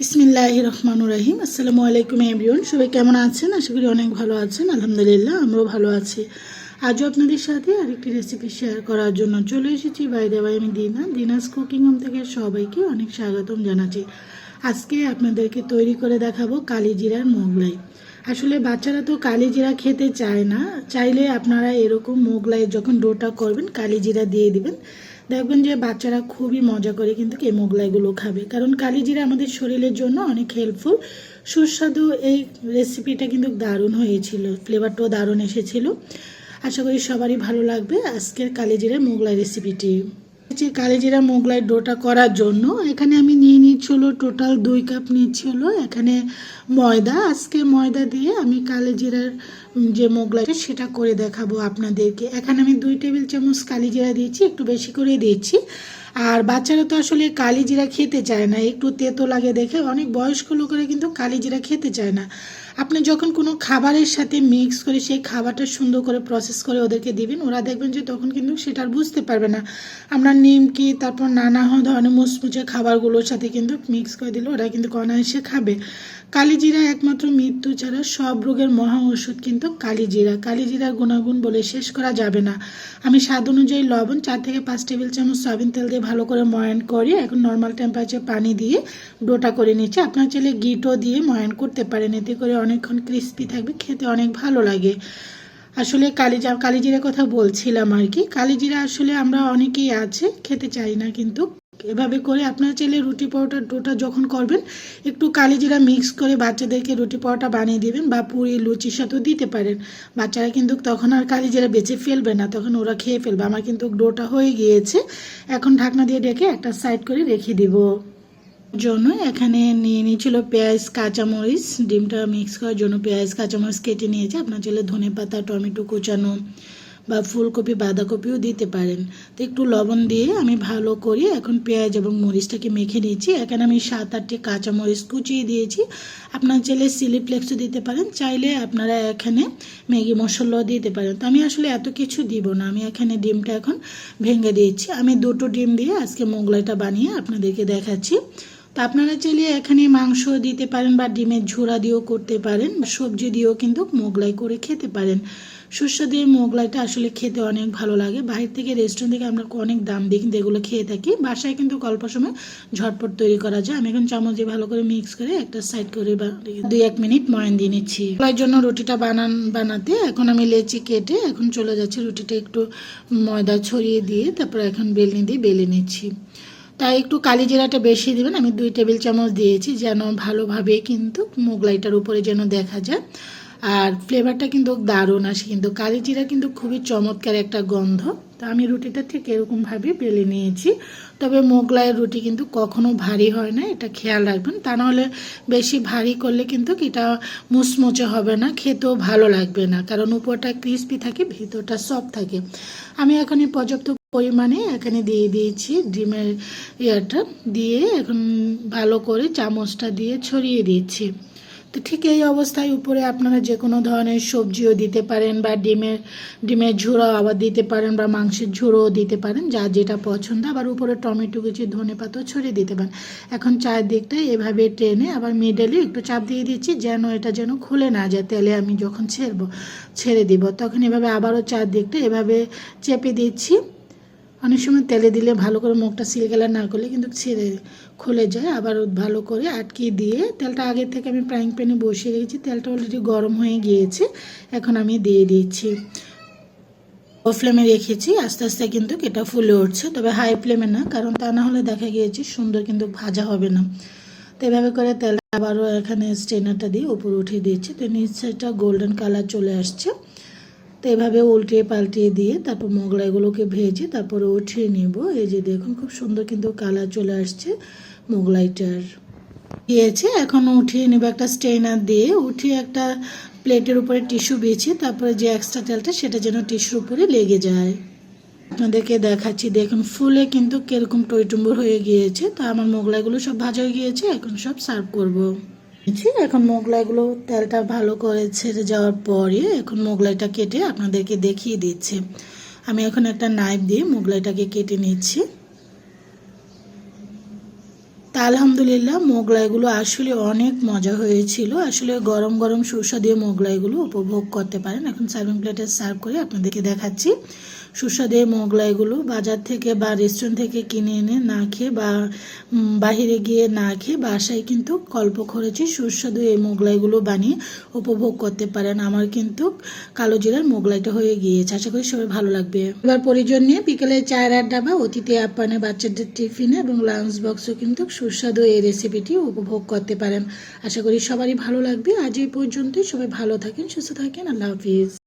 বিসমিল্লাহ রহমানুর রাহিম। আসসালামু আলাইকুম এভরিওন সবাই কেমন আছেন? আশা করি অনেক ভালো আছেন। আলহামদুলিল্লাহ, আমরাও ভালো আছি। আজও আপনাদের সাথে আরেকটি রেসিপি শেয়ার করার জন্য চলে এসেছি বাই আমি দিনা। দিনাস কুকিং হোম থেকে সবাইকে অনেক স্বাগতম জানাচ্ছি। আজকে আপনাদেরকে তৈরি করে দেখাবো কালিজিরার মোগলাই। আসলে বাচ্চারা তো কালিজিরা খেতে চায় না। চাইলে আপনারা এরকম মোগলাই যখন ডোটা করবেন কালিজিরা দিয়ে দিবেন। দেখবেন যে বাচ্চারা খুবই মজা করে কিন্তু এই মোগলাইগুলো খাবে। কারণ কালিজিরা আমাদের শরীরের জন্য অনেক হেল্পফুল সুস্বাদু এই রেসিপিটা কিন্তু দারুণ হয়েছিল। ফ্লেভারটাও দারুণ এসেছিল। আশা করি সবারই ভালো লাগবে আজকের কালিজিরা মোগলাই রেসিপিটি যে কালিজিরা মোগলাই ডোটা করার জন্য, এখানে আমি নিয়ে নিচ্ছি হলো টোটাল দুই কাপ নিচ্ছি হলো এখানে ময়দা। আজকে ময়দা দিয়ে আমি কালিজিরার যে মোগলাইটা সেটা করে দেখাবো আপনাদেরকে। এখানে আমি দুই টেবিল চামচ কালিজিরা দিয়েছি, একটু বেশি করে দিয়েছি। আর বাচ্চারা তো আসলে কালিজিরা খেতে চায় না। একটু তেতো লাগে দেখে অনেক বয়স্ক লোকেরা কিন্তু কালিজিরা খেতে চায় না। আপনি যখন কোনো খাবারের সাথে মিক্স করে সেই খাবারটা সুন্দর করে প্রসেস করে ওদেরকে দিবেন, ওরা দেখবেন যে তখন কিন্তু সেটা আর বুঝতে পারবে না। আমরা নিমকি, তারপর নানা ধরনের মুচমুচে খাবারগুলোর সাথে কিন্তু মিক্স করে দিলে ওরা কিন্তু অনায়াসে খাবে। কালিজিরা একমাত্র মৃত্যু ছাড়া সব রোগের মহা ওষুধ কিন্তু কালিজিরা। কালিজিরার গুণাগুণ বলে শেষ করা যাবে না। আমি স্বাদ অনুযায়ী লবণ, চার থেকে পাঁচ টেবিল চামচ সয়াবিন তেল দিয়ে ভালো করে ময়ান করে এখন নর্মাল টেম্পারেচার পানি দিয়ে ডোটা করে নিচ্ছে। আপনার চাইলে গিটও দিয়ে ময়ান করতে পারেন, এতে করে অনেকক্ষণ ক্রিস্পি থাকবে, খেতে অনেক ভালো লাগে। আসলে কালিজা, কালিজিরা কথা বলছিলাম আর কি। কালিজিরা আসলে আমরা অনেকেই আছে, খেতে চাই না কিন্তু। এভাবে করে আপনারা চাইলে রুটি পরোটার ডোটা যখন করবেন, একটু কালিজিরা মিক্স করে বাচ্চাদেরকে রুটি পরোটা বানিয়ে দিবেন বা পুরি লুচির সাথেও দিতে পারেন। বাচ্চারা কিন্তু তখন আর কালিজিরা বেঁচে ফেলবে না, তখন ওরা খেয়ে ফেলবে। আমার কিন্তু ডোটা হয়ে গিয়েছে। এখন ঢাকনা দিয়ে ডেকে একটা সাইড করে রেখে দিব। জন্য এখানে নিয়ে নিয়েছিল পেঁয়াজ, কাঁচামরিচ। ডিমটা মিক্স করার জন্য পেঁয়াজ, কাঁচামরিচ কেটে নিয়েছে। আপনার চাইলে ধনে পাতা, টমেটো কুচানো বা ফুলকপি, বাঁধাকপিও দিতে পারেন। তো একটু লবণ দিয়ে আমি ভালো করে এখন পেঁয়াজ এবং মরিচটাকে মেখে নিয়েছি এখানে আমি সাত, আটটি কাঁচামরিচ কুচিয়ে দিয়েছি। আপনার চাইলে চিলি ফ্লেক্সও দিতে পারেন। চাইলে আপনারা এখানে ম্যাগি মশলাও দিতে পারেন। তো আমি আসলে এত কিছু দিব না। আমি এখানে ডিমটা এখন ভেঙে দিয়েছি। আমি দুটো ডিম দিয়ে আজকে মোগলাইটা বানিয়ে আপনাদেরকে দেখাচ্ছি। তো আপনারা চাইলে এখানে মাংস দিতে পারেন বা ডিমের ঝোড়া দিয়েও করতে পারেন বা সবজি দিয়েও কিন্তু মোগলাই করে খেতে পারেন। সুস্বাদু এই মোগলাইটা আসলে খেতে অনেক ভালো লাগে। বাইরে থেকে রেস্টুরেন্ট থেকে আমরা অনেক দাম দিয়ে কিন্তু এগুলো খেয়ে থাকি। বাসায় কিন্তু অল্প সময় ঝটপট তৈরি করা যায়। আমি এখন চামচ দিয়ে ভালো করে মিক্স করে একটা সাইড করে দুই এক মিনিট ময়ান দিয়ে নিচ্ছি। মোগলাইয়ের জন্য রুটিটা বানান, বানাতে এখন আমি লেচি কেটে এখন চলে যাচ্ছি রুটিটা একটু ময়দা ছড়িয়ে দিয়ে তারপর এখন বেলনি দিয়ে বেলে নিচ্ছি। তাই একটু কালি জিরাটা বেশি দিবেন। আমি দুই টেবিল চামচ দিয়েছি যেন ভালোভাবে কিন্তু মোগলাইটার উপরে যেন দেখা যায়। আর ফ্লেভারটা কিন্তু দারুণ আসে কিন্তু। কালি জিরা কিন্তু খুবই চমৎকার একটা গন্ধ। তো আমি রুটিটা ঠিক এরকমভাবে বেলে নিয়েছি। তবে মোগলাইয়ের রুটি কিন্তু কখনো ভারী হয় না, এটা খেয়াল রাখবেন। তা নাহলে বেশি ভারী করলে কিন্তু এটা মুচমুচে হবে না, খেতেও ভালো লাগবে না। কারণ উপরটা ক্রিস্পি থাকে, ভিতরটা সফট থাকে। আমি এখন এই পর্যাপ্ত পরিমাণে এখানে দিয়ে দিয়েছি ডিমের ইয়াটা দিয়ে এখন ভালো করে চামচটা দিয়ে ছড়িয়ে দিচ্ছি। তো ঠিক এই অবস্থায় উপরে আপনারা যে কোনো ধরনের সবজিও দিতে পারেন বা ডিমের ডিমের ঝুড়ো আবার দিতে পারেন বা মাংসের ঝুড়োও দিতে পারেন, যা যেটা পছন্দ, আবার উপরে টমেটো কিছু ধনে পাতাও ছড়িয়ে দিতে পারেন। এখন চারদিকটা এভাবে টেনে আবার মিডলে একটু চাপ দিয়ে দিচ্ছি যেন এটা যেন খুলে না যায়, তেলে আমি যখন ছেড়বো, ছেড়ে দিব। তখন এভাবে আবারও চারদিকটা এভাবে চেপে দিচ্ছি। অনেক সময় তেলে দিলে ভালো করে মুখটা সিলগালা না করলে কিন্তু ছেড়ে খুলে যায়, আবার ভালো করে আটকে দিয়ে তেলটা আগে থেকে আমি ফ্রাইং প্যানে বসিয়ে রেখেছি, তেলটা অলরেডি গরম হয়ে গিয়েছে, এখন আমি দিয়ে দিচ্ছি। ও ফ্লেমে রেখেছি, আস্তে আস্তে কিন্তু এটা ফুলে উঠছে, তবে হাই ফ্লেমে না, কারণ তা না হলে দেখা গিয়েছে সুন্দর কিন্তু ভাজা হবে না। তো এভাবে করে তেলটা আবারও এখানে স্টেনারটা দিয়ে উপরে উঠিয়ে দিয়েছি তো নিচেটা গোল্ডেন কালার চলে আসছে। তো এভাবে উল্টিয়ে পাল্টিয়ে দিয়ে তারপর মোগলাইগুলোকে ভেজে তারপরে উঠিয়ে নিব। এই যে দেখুন খুব সুন্দর কিন্তু কালার চলে আসছে মোগলাইটার। দিয়েছে, এখন উঠিয়ে নেব একটা স্টেনার দিয়ে। উঠিয়ে একটা প্লেটের উপরে টিস্যু বিছিয়ে তারপরে যে এক্সট্রা তেলটা সেটা যেন টিস্যুর উপরে লেগে যায়। আপনাদেরকে দেখাচ্ছি, দেখুন ফুলে কিন্তু কীরকম টইটুম্বর হয়ে গিয়েছে। তো আমার মোগলাইগুলো সব ভাজা হয়ে গিয়েছে, এখন সব সার্ভ করব। নিয়েছি। এখন মোগলাইগুলো তেলটা ভালো করে ছেড়ে যাওয়ার পরে এখন মোগলাইটা কেটে আপনাদেরকে দেখিয়ে দিচ্ছি। আমি এখন একটা নাইফ দিয়ে মোগলাইটাকে কেটে নিচ্ছি। তা আলহামদুলিল্লাহ মোগলাইগুলো আসলে অনেক মজা হয়েছিল। আসলে গরম গরম সুস্বাদু মোগলাইগুলো উপভোগ করতে পারেন। এখন সার্ভিং প্লেটে সার্ভ করে আপনাদেরকে দেখাচ্ছি। সুস্বাদু এই মোগলাইগুলো বাজার থেকে বা রেস্টুরেন্ট থেকে কিনে এনে না খেয়ে বা বাহিরে গিয়ে না খেয়ে বাসায় কিন্তু অল্প খরচে সুস্বাদু এই মোগলাইগুলো বানিয়ে উপভোগ করতে পারেন। আমার কিন্তু কালো জিরার মোগলাইটা হয়ে গিয়েছে। আশা করি সবাই ভালো লাগবে। এবার পরিজন নিয়ে বিকেলে চায়ের আড্ডা বা অতিথি আপ্যায়নে বাচ্চাদের টিফিনে এবং লাঞ্চ বক্সও কিন্তু সুস্বাদু এই রেসিপিটি উপভোগ করতে পারেন। আশা করি সবারই ভালো লাগবে। আজ এই পর্যন্তই। সবাই ভালো থাকেন, সুস্থ থাকেন। আল্লাহ হাফিজ।